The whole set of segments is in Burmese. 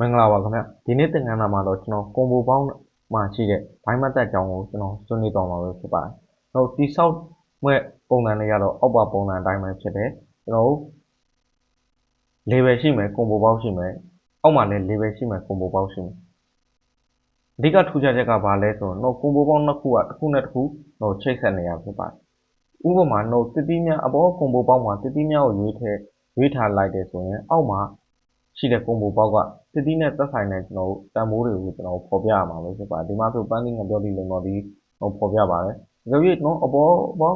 မင်္ဂလာပါခင်ဗျဒီနေ့သင်ခန်းစာမှာတော့ကျွန်တော်ကွန်ဘိုပေါင်းမှာရှိတဲ့ဘိုင်းမတ်တက်ကြောင်းကိုကျွန်တော်ဆွေးနွေးသွားမှာပဲဖြစ်ပါတယ်။တော့တိဆောက်မဲ့ပုံစံတွေကတော့အောက်ပါပုံစံအတိုင်းပဲဖြစ်တယ်။ကျွန်တော်တို့ level ရှိမယ်ကွန်ဘိုပေါင်းရှိမယ်အောက်မှာလည်း level ရှိမယ်ကွန်ဘိုပေါင်းရှိမယ်။အဓိကထူးခြားချက်ကဘာလဲဆိုတော့ကွန်ဘိုပေါင်းနှစ်ခုကတစ်ခုနဲ့တစ်ခုတော့ချိတ်ဆက်နေရဖြစ်ပါတယ်။ဥပမာတော့တတိမြအပေါ်ကွန်ဘိုပေါင်းမှာတတိမြကိုရွေးထည့်ရွေးထားလိုက်တယ်ဆိုရင်အောက်မှာရှိတဲ့ကွန်ဘိုပေါက်က တတိနဲ့သက်ဆိုင်တဲ့ကျွန်တော်တို့တန်မိုးတွေကိုကျွန်တော်ဖော်ပြရမှာပဲဖြစ်ပါတယ်ဒီမှာဆိုပန်းသီးငပြောသီးလိမ္မော်သီးဟိုဖော်ပြပါတယ်ဒါကြည့်ကျွန်တော်အပေါ်ဘော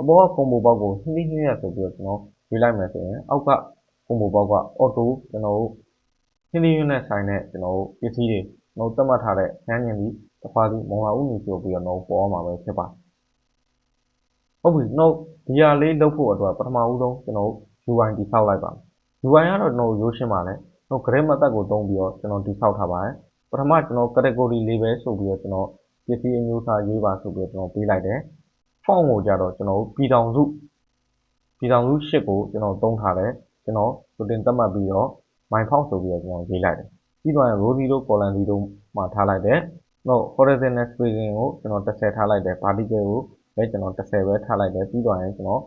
အပေါ်ကကွန်ဘိုပေါက်ကိုနှိမ့်နှိမ့်ရဆိုပြီးတော့ကျွန်တော်ရွေးလိုက်မယ်ဆိုရင်အောက်ကကွန်ဘိုပေါက်ကအော်တိုကျွန်တော်တို့နှိမ့်နှိမ့်နဲ့ဆိုင်တဲ့ကျွန်တော်တို့ပစ္စည်းတွေကျွန်တော်သတ်မှတ်ထားတဲ့ခန်းကျင်ပြီးတစ်ခါစီမုံလာဥနေဆိုပြီးတော့တော့ပေါ်မှာပဲဖြစ်ပါတယ်ဟုတ်ပြီတော့ဒီဟာလေးလုပ်ဖို့အတွက်ပထမဦးဆုံးကျွန်တော် UI တိဆောက်လိုက်ပါမယ် UI ကတော့ကျွန်တော်ရိုးရှင်းပါလေ ကျွန်တော် grade method ကိုသုံးပြီးတော့ကျွန်တော်တိဆောက်ထားပါတယ်ပထမကျွန်တော် category label ဆိုပြီးတော့ကျွန်တော်ပစ္စည်းအမျိုးအစားရေးပါဆိုပြီးတော့ကျွန်တော်ပေးလိုက်တယ် font ကိုကြတော့ကျွန်တော်ပြည်ထောင်စုပြည်ထောင်စုရှစ်ကိုကျွန်တော်သုံးထားတယ်ကျွန်တော် routine သတ်မှတ်ပြီးတော့ my font ဆိုပြီးတော့ကျွန်တော်ရေးလိုက်တယ်ပြီးတော့ row 0 column 0မှာထားလိုက်တယ်တော့ horizontal spacing ကိုကျွန်တော်30ထားလိုက်တယ် vertical ကိုလည်းကျွန်တော်30ပဲထားလိုက်တယ်ပြီးတော့ရင်ကျွန်တော်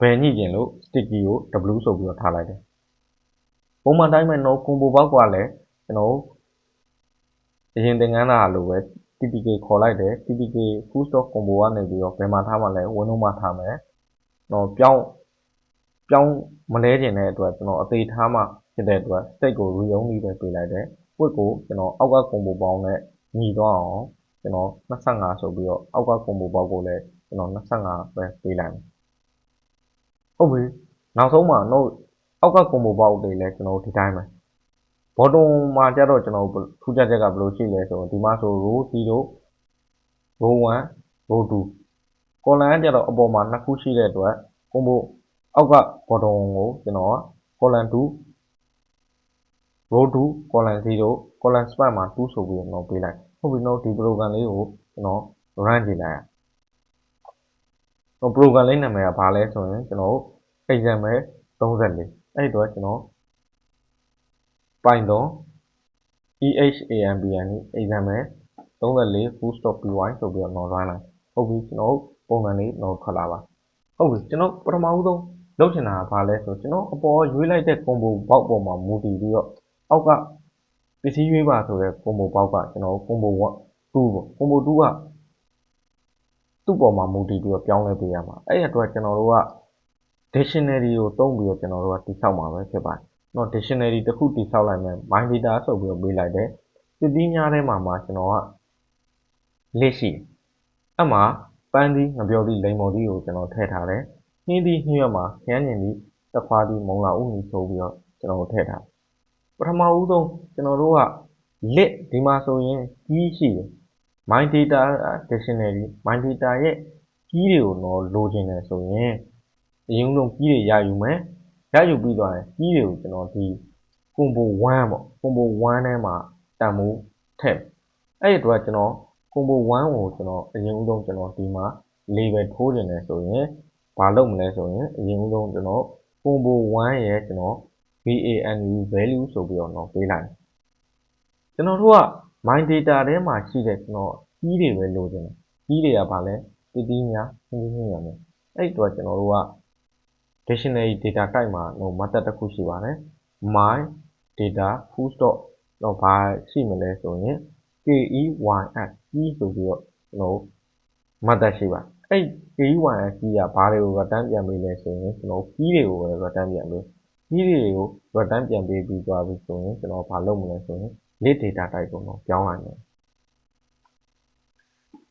ဘယ်ညှိကျင်လို့ sticky ကို W ဆိုပြီးတော့ထားလိုက်တယ် ပုံမှန်တိုင်းပဲ no combo ဘောက်ကလည်းကျွန်တော်အရင်သင်ခန်းစာလိုပဲ TPK ခေါ်လိုက်တယ် TPK full stop combo ကနေပြီးတော့ဘယ်မှာထားမှလဲ window မှာထားမယ်တော့ပြောင်းပြောင်းမလဲကျင်တဲ့အတွက်ကျွန်တော်အသေးထားမှဖြစ်တဲ့အတွက် state ကို re-only ပဲပေးလိုက်တယ် quick ကိုကျွန်တော်အောက်က combo ပေါင်းနဲ့ညီသွားအောင်ကျွန်တော်25ဆိုပြီးတော့အောက်က combo ပေါက်ကိုလည်းကျွန်တော်25ပဲပေးလိုက်မယ်ဟုတ်ပြီနောက်ဆုံးမှာ note အောက်က combo box တွေလည်းကျွန်တော်ဒီတိုင်းပဲ bottom မှာကျတော့ကျွန်တော်ထူးခြားချက်ကဘယ်လိုရှိလဲဆိုတော့ဒီမှာဆို row 0 row 1 row 2 column ကကျတော့အပေါ်မှာနှစ်ခုရှိတဲ့အတွက် combo အောက်က bottom ကိုကျွန်တော် column 2 row 2 column 0 column span မှာ2ဆိုပြီးတော့ပေးလိုက်ဟုတ်ပြီတော့ဒီ program လေးကိုကျွန်တော် run ကြည့်လိုက်ရအောင် program လေးနာမည်ကဘာလဲဆိုရင်ကျွန်တော် example 34 အဲ့တော့ကျွန်တော် Python EHAMBN example 34 full stop py ဆိုပြီးတော့နော် run လိုက်ဟုတ်ပြီကျွန်တော်ပုံစံလေးတော့ထွက်လာပါဟုတ်ပြီကျွန်တော်ပထမဦးဆုံးလုပ်ချင်တာကဘာလဲဆိုကျွန်တော်အပေါ်ရွေးလိုက်တဲ့ combo box ပေါ်မှာမူတည်ပြီးတော့အောက်ကပစ္စည်းရွေးပါဆိုတဲ့ combo box ကကျွန်တော် combo 1 2ပေါ့ combo 2ကသူ့ပေါ်မှာမူတည်ပြီးတော့ပြောင်းလဲပေးရမှာအဲ့အတွက်ကျွန်တော်တို့က dictionary ကိုသုံးပြီးတော့ကျွန်တော်တို့ကတိဆောက်မှာပဲဖြစ်ပါတယ်။တော့ dictionary တစ်ခုတိဆောက်လိုက်မယ် my data ဆိုပြီးတော့ပေးလိုက်တယ်။စစ်တီးများထဲမှာမှာကျွန်တော်က list ရှိအဲ့မှာပန်းသီးငပြောသီးလိမ်မော်သီးကိုကျွန်တော်ထည့်ထားတယ်။နှင်းသီးနှင်းရွက်မှာခရမ်းညင်သီးတခွားသီးမုံလာဥနီဆိုပြီးတော့ကျွန်တော်ထည့်ထားပထမဦးဆုံးကျွန်တော်တို့က lit ဒီမှာဆိုရင်ကြီးရှိတယ် my data dictionary my data ရဲ့ကြီးတွေကိုတော့လိုချင်တယ်ဆိုရင် အရင်ဆုံးကြီးတွေရယူမယ်ရယူပြီးသွားရင်ကြီးတွေကိုကျွန်တော်ဒီ combo 1ပေါ့ combo 1ထဲမှာတန်မိုးထည့်အဲ့ဒီအတွက်ကျွန်တော် combo 1ကိုကျွန်တော်အရင်ဆုံးကျွန်တော်ဒီမှာ label ထိုးနေတယ်ဆိုရင်ဘာလုပ်မလဲဆိုရင်အရင်ဆုံးကျွန်တော် combo 1ရဲ့ကျွန်တော် VANU value ဆိုပြီးတော့တော့ပေးလိုက်ကျွန်တော်တို့က my data ထဲမှာရှိတဲ့ကျွန်တော်ကြီးတွေပဲလိုချင်တယ်ကြီးတွေကဘာလဲတည်တည်များရှင်းရှင်းရမယ်အဲ့အတွက်ကျွန်တော်တို့က dictionary data type မှာဟို method တစ်ခုရှိပါတယ် my data full stop တော့ဘာရှိမလဲဆိုရင် keys key ဆိုပြီးတော့ကျွန်တော် method ရှိပါအဲ့ keys key ကဘာတွေကို return ပြန်ပေးလဲဆိုရင်ကျွန်တော် key တွေကိုပဲ return ပြန်ပေး key တွေကို return ပြန်ပေးပြီးသွားပြီဆိုရင်ကျွန်တော်ဘာလုပ်မလဲဆိုရင် list data type ကိုတော့ပြောင်းလိုက်မယ်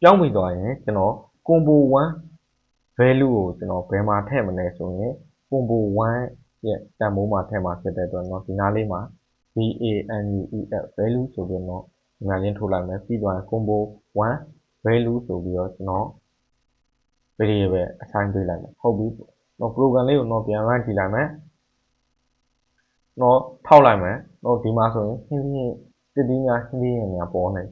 ပြောင်းပြီးသွားရင်ကျွန်တော် combo 1 value ကိုကျွန်တော်ဘယ်မှာထည့်မလဲဆိုရင် combo 1ရဲ့တန်ဖိုးမှာထည့်မှာဖြစ်တဲ့အတွက်เนาะဒီနားလေးမှာ VANUEF value ဆိုပြီးတော့ညာချင်းထိုးလိုက်မယ်ပြီးသွားရင် combo 1 value ဆိုပြီးတော့ကျွန်တော် variable assign ပေးလိုက်မယ်ဟုတ်ပြီเนาะ program လေးကိုเนาะပြန် run ကြည့်လိုက်မယ်เนาะထောက်လိုက်မယ်เนาะဒီမှာဆိုရင်ဟင်းဟင်းတစ်တီးများဟင်းဟင်းများပေါ်နေ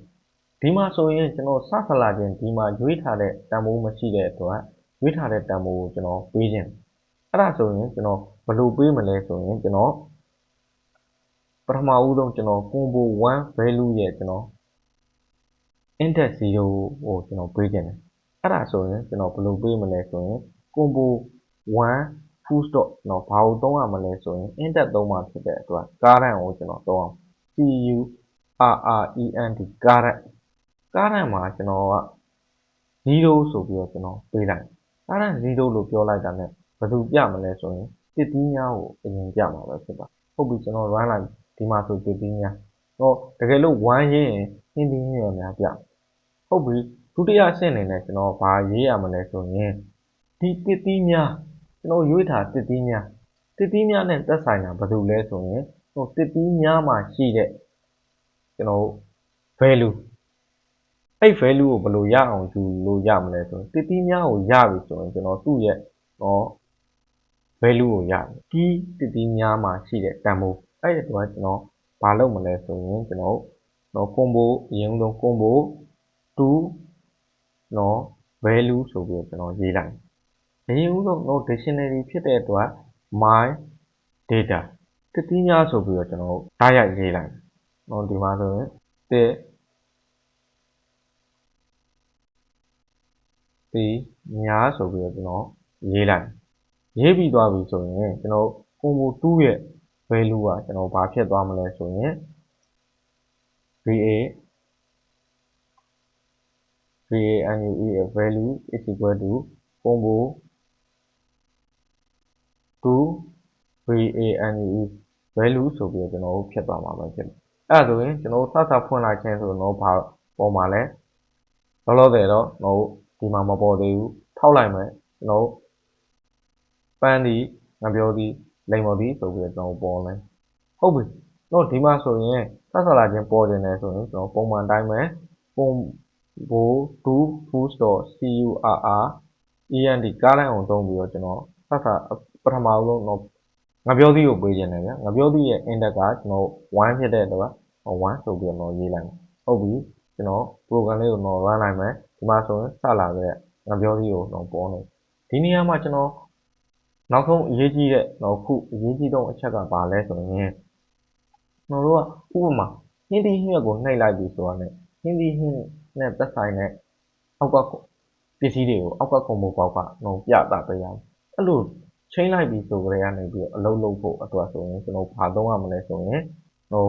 ဒီမှာဆိုရင်ကျွန်တော်စဆလာခြင်းဒီမှာရွေးထားတဲ့တန်ဖိုးမရှိတဲ့အတွက် ရွေးထားတဲ့တန်ဖိုးကိုကျွန်တော်ပေးခြင်းအဲ့ဒါဆိုရင်ကျွန်တော်ဘယ်လိုပေးမလဲဆိုရင်ကျွန်တော်ပထမဦးဆုံးကျွန်တော် combo 1 value ရဲ့ကျွန်တော် index 0ကိုကျွန်တော်ပေးခြင်းတယ်အဲ့ဒါဆိုရင်ကျွန်တော်ဘယ်လိုပေးမလဲဆိုရင် combo 1 full stop ကျွန်တော်ဘာကိုသုံးရမလဲဆိုရင် index သုံးမှာဖြစ်တဲ့အတွက် current ကိုကျွန်တော်သုံးအောင် c u r r e n t current current မှာကျွန်တော်က0ဆိုပြီးတော့ကျွန်တော်ပေးလိုက် current 0လို့ပြောလိုက်တာ ਨੇ ဘယ်သူပြမလဲဆိုရင်တစ်တီးများကို အရင်ပြမှာပဲဖြစ်ပါဟုတ်ပြီကျွန်တော် run လိုက်ဒီမှာဆိုတစ်တီးများတော့တကယ်လို့1ရေးရင် ဟင်းတီးများများပြဟုတ်ပြီ ဒုတိယအဆင့်အနေနဲ့ ကျွန်တော်ဘာရေးရမလဲဆိုရင် ဒီတစ်တီးများ ကျွန်တော်ရွေးထားတစ်တီးများတစ်တီးများနဲ့ သက်ဆိုင်တာဘာလို့လဲဆိုရင်ဟိုတစ်တီးများမှာရှိတဲ့ကျွန်တော် value အဲ့ value ကိုဘယ်လိုရအောင်ယူလို့ရမလဲဆိုရင်တစ်တီးများကိုရပြီဆိုရင်ကျွန်တော်သူ့ရဲ့ဟော value ကိုရတယ်ဒီတစ်တီးများမှာရှိတဲ့တန်ဖိုးအဲ့ဒီတော့ကျွန်တော်ဘာလုပ်မလဲဆိုရင်ကျွန်တော်တော့ combo အရင်ဆုံး combo 2နော် value ဆိုပြီးတော့ကျွန်တော်ရေးလိုက်အရင်ဦးဆုံးတော့ dictionary ဖြစ်တဲ့အတွက် my data တစ်တီးများဆိုပြီးတော့ကျွန်တော်ဓာတ်ရိုက်ရေးလိုက်နော်ဒီမှာဆိုရင်တ စ်ဒီများဆိုပြီးတော့ကျွန်တော်ရေးလိုက်ရေးပြီးသွားပြီဆိုရင်ကျွန်တော် combo 2ရဲ့ value ကကျွန်တော်ဘာဖြစ်သွားမလဲဆိုရင် va VANUE a value is equal to combo 2 VANUE value ဆိုပြီးတော့ကျွန်တော်တို့ဖြတ်သွားမှာပဲဖြစ်တယ်။အဲ့ဒါဆိုရင်ကျွန်တော်တို့စစဖွင့်လိုက်ခြင်းဆိုတော့ဘာပေါ်မှာလဲလောလောဆယ်တော့ကျွန်တော်တို့ ဒီမှာမပေါ်သေးဘူးထောက်လိုက်မယ်ကျွန်တော်တို့ပန်းဒီငပြောသည်လိမ်မော်သည်ဆိုပြီးတော့ကျွန်တော်ပေါ်လဲဟုတ်ပြီတော့ဒီမှာဆိုရင်စစလာခြင်းပေါ်ခြင်းလဲဆိုရင်ကျွန်တော်ပုံမှန်တိုင်းပဲပုံဘိုး2 full stop curr ent ကားလိုင်းအောင်သုံးပြီးတော့ကျွန်တော်စစပထမဦးဆုံးတော့ငပြောသီးကိုပေးခြင်းတယ်ဗျာငပြောသီးရဲ့ index ကကျွန်တော်1ဖြစ်တဲ့တော့1ဆိုပြီးတော့ရေးလိုက်မယ်ဟုတ်ပြီ ကျွန်တော် program လေးကိုတော့ run လိုက်မယ်ဒီမှာဆိုရင်စလာခဲ့ငပြောသီးကိုတော့ပေါ်နေဒီနေရာမှာကျွန်တော်နောက်ဆုံးအရေးကြီးတဲ့တော့ခုအရေးကြီးဆုံးအချက်ကဘာလဲဆိုရင်ကျွန်တော်တို့ကဥပမာဟင်းဒီဟင်းကိုနှိပ်လိုက်ပြီဆိုတာနဲ့ဟင်းဒီဟင်းနဲ့သက်ဆိုင်တဲ့အောက်ကပစ္စည်းတွေကိုအောက်ကကွန်ဘိုပေါက်ကတော့ပြတာပေးရမယ်အဲ့လိုချိန်လိုက်ပြီဆိုကြရနေပြီးတော့အလုံးလုံးဖို့အတွက်ဆိုရင်ကျွန်တော်ဘာသုံးရမလဲဆိုရင်ဟို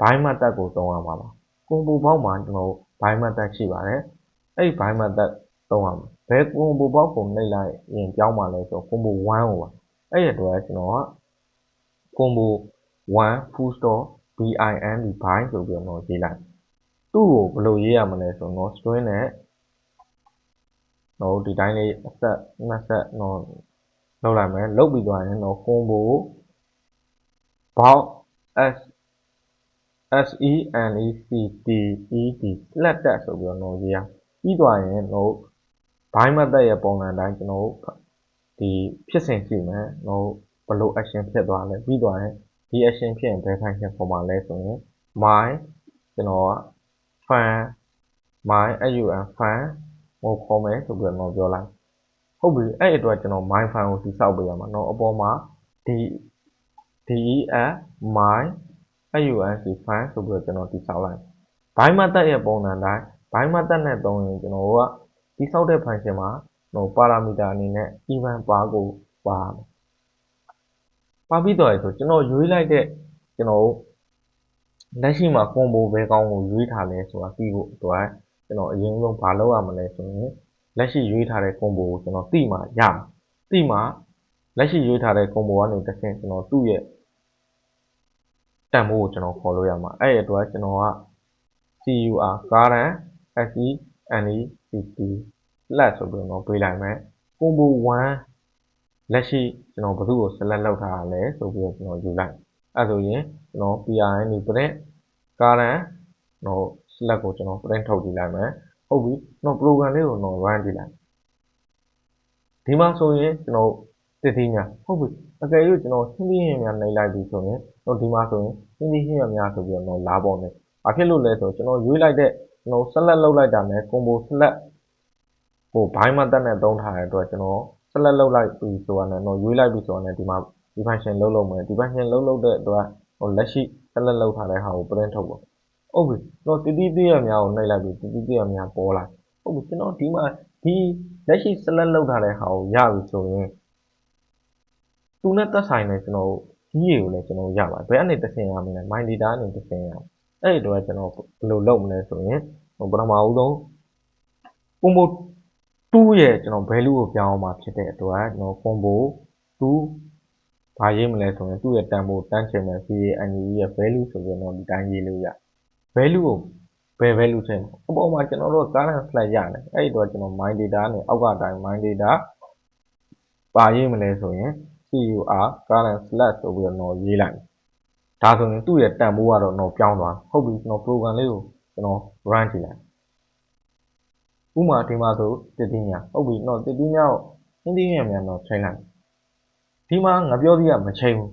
ဘိုင်းမတ်တက်ကိုသုံးရမှာပါ ကွန်ဘိုပေါက်မှာကျွန်တော်ဘိုင်းမတ်တက်ရှိပါတယ်အဲ့ဒီဘိုင်းမတ်တက်သုံးရမှာဘယ်ကွန်ဘိုပေါက်ကိုနှိပ်လိုက်ရင်ပြောင်းမှာလဲဆိုတော့ကွန်ဘို1ကိုပါအဲ့ဒီအတွက်ကျွန်တော်ကကွန်ဘို1 full stop bin ဒီ bind ဆိုပြီးတော့ရေးလိုက်သူ့ကိုဘယ်လိုရေးရမလဲဆိုတော့ string နဲ့တော့ဒီတိုင်းလေးအဆက်နှစ်ဆက်တော့လောက်လိုက်မယ်လောက်ပြီးသွားရင်တော့ combo box s s e n e c t e d လက်တက်ဆိုပြီးတော့ရေးရပြီးသွားရင်တော့ by method ရဲ့ပုံစံတိုင်းကျွန်တော်ဒီဖြစ်စဉ်ကြည့်မယ်တော့ဘယ်လို action ဖြစ်သွားလဲပြီးသွားရင်ဒီ action ဖြစ်ရင်ဘယ် function ပေါ်မှာလဲဆိုရင် my ကျွန်တော်က fan my fun fan ဟိုခေါ်မယ်ဆိုပြီးတော့ပြောလိုက်ဟုတ်ပြီအဲ့အတွက်ကျွန်တော် my fan ကိုတိစောက်ပေးရမှာเนาะအပေါ်မှာ d def my func fan ဆိုပြီးတော့ကျွန်တော်တိစောက်လိုက် by method ရဲ့ပုံစံတိုင်း by method နဲ့သုံးရင်ကျွန်တော်ကတိစောက်တဲ့ function မှာဟို parameter အနေနဲ့ even bar ကိုပါပါပြီးတော့ဆိုကျွန်တော်ရွေးလိုက်တဲ့ကျွန်တော်လက်ရှိမှာ combo ဘယ်ကောင်းကိုရွေးထားလဲဆိုတာသိဖို့အတွက်ကျွန်တော်အရင်ဆုံးဘာလုပ်ရမလဲဆိုရင်လက်ရှိရွေးထားတဲ့ combo ကိုကျွန်တော်သိမှရမှာသိမှလက်ရှိရွေးထားတဲ့ combo ကနေတစ်ဆင့်ကျွန်တော်သူ့ရဲ့ တန်ဖိုးကိုကျွန်တော်ခေါ်လို့ရမှာအဲ့ဒီအတွက်ကျွန်တော်က CUR current SE NECT လက်ဆိုပြီးတော့ပေးလိုက်မယ် combo 1လက်ရှိကျွန်တော်ဘယ်သူ့ကို select လုပ်ထားတာလဲဆိုပြီးတော့ကျွန်တော်ယူလိုက်အဲ့ဆိုရင်ကျွန်တော် PRN ဒီ print current တော့ select ကိုကျွန်တော် print ထုတ်ကြည့်လိုက်မယ်ဟုတ်ပြီကျွန်တော် program လေးကိုတော့ run ကြည့်လိုက်ဒီမှာဆိုရင်ကျွန်တော်တည်တည်များဟုတ်ပြီအကယ်၍ကျွန်တော်ဟင်းသီးဟင်းများနှိပ်လိုက်ပြီဆိုရင်တော့ဒီမှာဆိုရင် ဟင်းသီးဟင်းများဆိုပြီးတော့လာပေါ်နေဘာဖြစ်လို့လဲဆိုတော့ကျွန်တော်ရွေးလိုက်တဲ့ကျွန်တော် select လုပ်လိုက်တာနဲ့ combo select ဟိုဘိုင်းမတက်နဲ့သုံးထားတဲ့အတွက်ကျွန်တော် select လုပ်လိုက်ပြီဆိုတာနဲ့တော့ရွေးလိုက်ပြီဆိုတာနဲ့ဒီမှာဒီ function လုံးလုံးမယ်ဒီ function လုံးလုံးတဲ့အတွက်ဟိုလက်ရှိဆက်လက်လောက်ထားတဲ့ဟာကို print ထုတ်ပေါ့ဟုတ်ပြီကျွန်တော်တတိတိရများကိုနှိပ်လိုက်ပြီးတတိတိရများပေါ်လာဟုတ်ပြီကျွန်တော်ဒီမှာဒီလက်ရှိဆက်လက်လောက်ထားတဲ့ဟာကိုရပြီဆိုရင်သူနဲ့သက်ဆိုင်တဲ့ကျွန်တော် ကြီးတွေကိုလည်းကျွန်တော်ရပါတယ်ဘယ်အနေတစ်ဆင့်ရမလဲ my data အနေတစ်ဆင့်ရအဲ့ဒီတော့ကျွန်တော်ဘယ်လိုလုပ်မလဲဆိုရင်ပထမဦးဆုံး combo 2ရဲ့ကျွန်တော် value ကိုပြောင်းအောင်မှာဖြစ်တဲ့အတွက်ကျွန်တော် combo 2ဘာရေးမလဲဆိုရင်သူ့ရဲ့တန်ဖိုးတန်းချင်မဲ့ VANE ရဲ့ value ဆိုပြီးတော့ဒီတိုင်းရေးလို့ရ value ကိုဘယ် value ထည့်မလဲအပေါ်မှာကျွန်တော်တို့ current flag ရတယ်အဲ့ဒီတော့ကျွန်တော် my data နဲ့အောက်ကအတိုင်း my data ပါရေးမလဲဆိုရင် CUR current flag ဆိုပြီးတော့ရေးလိုက်ဒါဆိုရင်သူ့ရဲ့တန်ဖိုးကတော့တော့ပြောင်းသွားဟုတ်ပြီကျွန်တော် program လေးကိုကျွန်တော် run ကြည့်လိုက်ဥမာဒီမှာဆိုတတိညာဟုတ်ပြီတော့တတိညာကိုဟင်းသီးညံမြန်တော့ချိန်လိုက်ဒီမှာငါပြောသေးရမချိန်ဘူး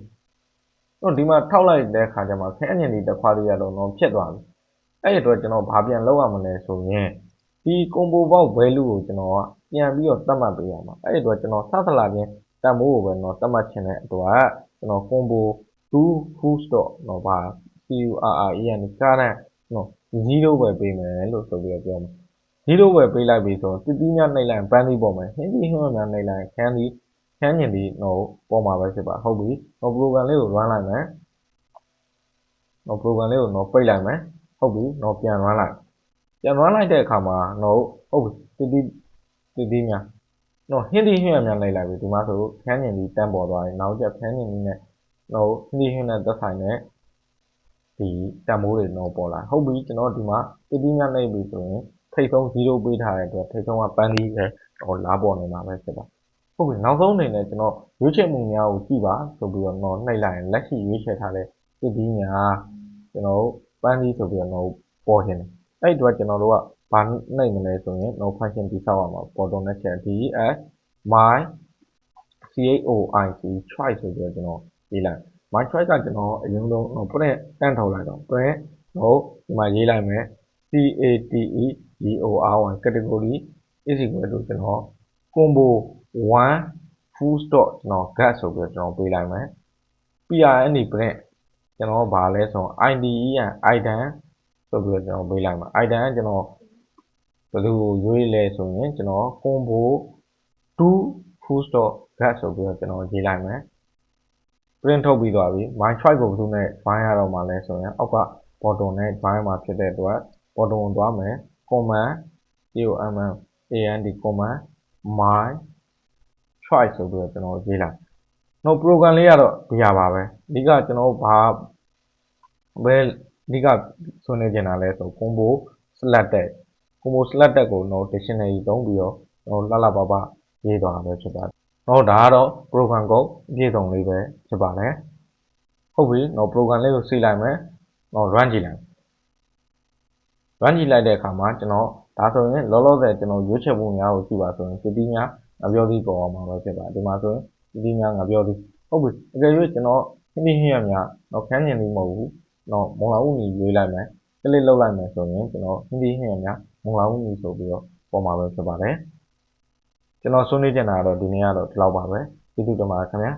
တော့ဒီမှာထောက်လိုက်တဲ့ခါကျမှခင်းအငင်ဒီတစ်ခွားလေးရတော့တော့ဖြစ်သွားပြီအဲ့ဒီအတွက်ကျွန်တော်ဘာပြန်လုပ်ရမလဲဆိုရင်ဒီ combo box value ကိုကျွန်တော်ကပြန်ပြီးတော့သတ်မှတ်ပေးရမှာအဲ့ဒီအတွက်ကျွန်တော်စသလာချင်း တန်မိုးကိုပဲတော့သတ်မှတ်ချင်တဲ့အတွက်ကျွန်တော် combo 2 full stop တော့ဗာ CURRE နဲ့ current နော်0ပဲပေးမယ်လို့ဆိုပြီးတော့ပြောမှာ0ပဲပေးလိုက်ပြီဆိုတော့တတိယနှိပ်လိုက်ပန်းသီးပေါ်မှာဟင်းဒီဟင်းမှန်နှိပ်လိုက်ခန်းဒီခန်းညင်ဒီတော့ပေါ်မှာပဲဖြစ်ပါဟုတ်ပြီတော့ program လေးကို run လိုက်မယ်တော့ program လေးကိုတော့ပိတ်လိုက်မယ်ဟုတ်ပြီတော့ပြန် run လိုက်ပြန် run လိုက်တဲ့အခါမှာတော့ဟုတ်ပြီတတိတတိများ တော့ဟင်းဒီဟင်းမှန်နှိပ်လိုက်ပြီဒီမှာဆိုခန်းညင်ဒီတန်းပေါ်သွားတယ်နောက်ကျခန်းညင်ဒီနဲ့တော့ဟင်းဒီဟင်းနဲ့သက်ဆိုင်တဲ့ဒီတန်မိုးတွေတော့ပေါ်လာဟုတ်ပြီကျွန်တော်ဒီမှာတတိများနှိပ်ပြီဆိုရင်ထိတ်ဆုံး0ပေးထားတဲ့အတွက်ထိတ်ဆုံးကပန်းသီးပဲဟိုလားပေါ်နေမှာပဲဖြစ်ပါဟုတ်ပြီနောက်ဆုံးအနေနဲ့ကျွန်တော်ရွေးချယ်မှုများကိုကြည့်ပါဆိုပြီးတော့တော့နှိပ်လိုက်ရင်လက်ရှိရွေးချယ်ထားတဲ့တတိများကျွန်တော်ပန်းသီးဆိုပြီးတော့ပေါ်ခြင်းတယ်အဲ့ဒီတော့ကျွန်တော်တို့က ဘာနှိပ်မလဲဆိုရင် no function တိဆောက်ရမှာပေါ်တော့နဲ့ချက် ds my choic choice ဆိုပြီးတော့ကျွန်တော်ရေးလိုက် my choice ကကျွန်တော်အရင်ဆုံး print တန်းထုတ်လိုက်တော့ print ဟိုဒီမှာရေးလိုက်မယ် CATE GOR1 category is equal to ကျွန်တော် combo 1 full stop ကျွန်တော် get ဆိုပြီးတော့ကျွန်တော်ပေးလိုက်မယ် PRN print ကျွန်တော်ဗာလဲဆိုတော့ IDE ရ item ဆိုပြီးတော့ကျွန်တော်ပေးလိုက်မှာ item ကကျွန်တော် ဘယ်လိုရွေးလဲဆိုရင်ကျွန်တော် combo 2 full stop get ဆိုပြီးတော့ကျွန်တော်ရေးလိုက်မယ် print ထုတ်ပြီးသွားပြီ my choice ကိုဘယ်သူနဲ့ bind ရတော့မှာလဲဆိုရင်အောက်က bottom နဲ့ bind မှာဖြစ်တဲ့အတွက် bottom ကိုသွားမယ် command command and command my choice ဆိုပြီးတော့ကျွန်တော်ရေးလိုက်။နောက် program လေးကတော့ဒီဟာပါပဲ။အဓိကကျွန်တော်ဘာဘယ်အဓိကဆွေးနွေးချင်တာလဲဆို combo selected combo selected ကိုတော့ dictionary သုံးပြီးတော့တော့လှလှပပရေးသွားတာပဲဖြစ်ပါတယ်။တော့ဒါကတော့ program code အပြည့်စုံလေးပဲဖြစ်ပါတယ်။ဟုတ်ပြီ။တော့ program လေးကိုစီလိုက်မယ်။တော့ run ကြည့်လိုက်။ run ကြည့်လိုက်တဲ့အခါမှာကျွန်တော်ဒါဆိုရင်လောလောဆယ်ကျွန်တော်ရွေးချယ်မှုများကိုကြည့်ပါဆိုရင် city များငါပြောသည့်ပေါ်အောင်မှာပဲဖြစ်ပါဒီမှာဆိုရင် city များငါပြောသည့်ဟုတ်ပြီအကယ်၍ကျွန်တော်ဟင်းဒီဟင်းရများတော့ခန်းကျင်ပြီးမဟုတ်ဘူးတော့မုံလာဦးညီရွေးလိုက်မယ်ကလစ်လုပ်လိုက်မယ်ဆိုရင်ကျွန်တော်ဟင်းဒီဟင်းရများ မုံလာဦးညီဆိုပြီးတော့ပေါ်မှာပဲဖြစ်ပါတယ်ကျွန်တော်ဆွေးနွေးချင်တာကတော့ဒီနေ့ကတော့ဒီလောက်ပါပဲကျေးဇူးတင်ပါတယ်ခင်ဗျာ